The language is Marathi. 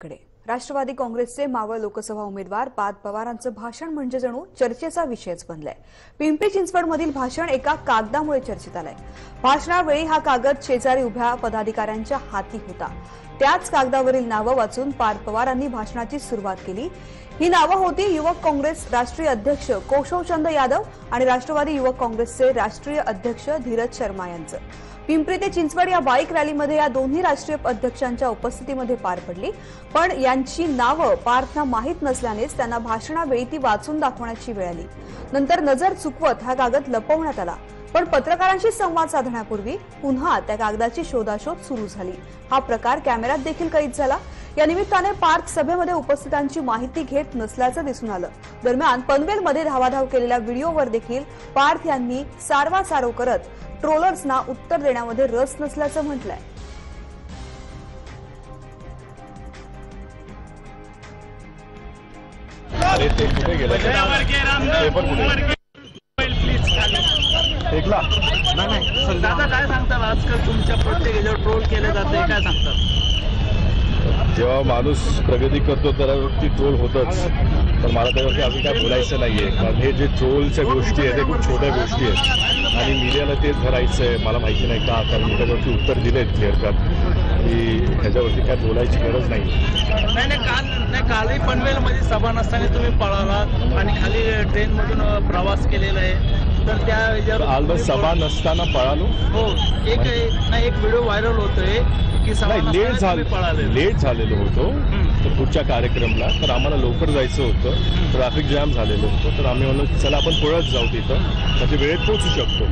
कडे. राष्ट्रवादी काँग्रेसचे मावळ लोकसभा उमेदवार पाद पवारांचं भाषण म्हणजे जणू चर्चेचा विषयच बनलाय. पिंपरी चिंचवडमधील भाषण एका कागदामुळे चर्चेत आलंय. भाषणावेळी हा कागद शेजारी उभ्या पदाधिकाऱ्यांच्या हाती होता. त्याच कागदावरील नावं वाचून पाद पवारांनी भाषणाची सुरुवात केली. ही नावं होती युवक काँग्रेस राष्ट्रीय अध्यक्ष कोशवचंद यादव आणि राष्ट्रवादी युवक काँग्रेसचे राष्ट्रीय अध्यक्ष धीरज शर्मा यांचं. पिंपरी ते चिंचवड या बाईक रॅलीमध्ये या दोन्ही राष्ट्रीय अध्यक्षांच्या उपस्थितीमध्ये पार पडली. पण यांची नावं पार्थना माहीत नसल्यानेच त्यांना भाषणावेळी ती वाचून दाखवण्याची वेळ आली. नंतर नजर चुकवत हा कागद लपवण्यात आला. पण पत्रकारांशी संवाद साधण्यापूर्वी पुन्हा त्या कागदाची शोधाशोध सुरू झाली. हा प्रकार कॅमेऱ्यात देखील कैद झाला. या निमित्ताने पार्थ सभेमध्ये उपस्थितांची माहिती घेत नसल्याचं दिसून आलं. दरम्यान पनवेलमध्ये धावाधाव केलेल्या व्हिडिओवर देखील पार्थ यांनी सारवासारव करत ट्रोलर्सना उत्तर देण्यामध्ये रस नसल्याचं म्हटलंय. अरे ते कुठे गेलं? दादा काय सांगतात आजकाल तुमच्या प्रत्येक याच्यावर ट्रोल केले जाते काय सांगतात? जेव्हा माणूस प्रगती करतो त्यावरती ट्रोल होतच. पण मला त्यावरती अजून काय बोलायचं नाहीये. कारण हे जे ट्रोलच्या गोष्टी आहेत ते खूप छोट्या गोष्टी आहेत. आणि मीडियाला तेच भरायचं आहे मला माहिती नाही का कारण मी त्यावरती उत्तर दिले क्लिअर कट की ह्याच्यावरती काय बोलायची गरज नाही. नाही नाही काल नाही कालही पनवेलमध्ये सभा नसताना तुम्ही पळालात. आणि खाली ट्रेनमधून प्रवास केलेला आहे. तर त्या आज सभा नसताना पळालो. हो एक नाही एक व्हिडिओ व्हायरल होतोय की सभा लेट झालं पळाले लेट झालेलो होतो. तर पुढच्या कार्यक्रमला. तर आम्हाला लवकर जायचं होतं. ट्रॅफिक जॅम झालेलं होतं. तर आम्ही म्हणलो चला आपण पळत जाऊ तिथं. म्हणजे वेळेत पोहोचू शकतो.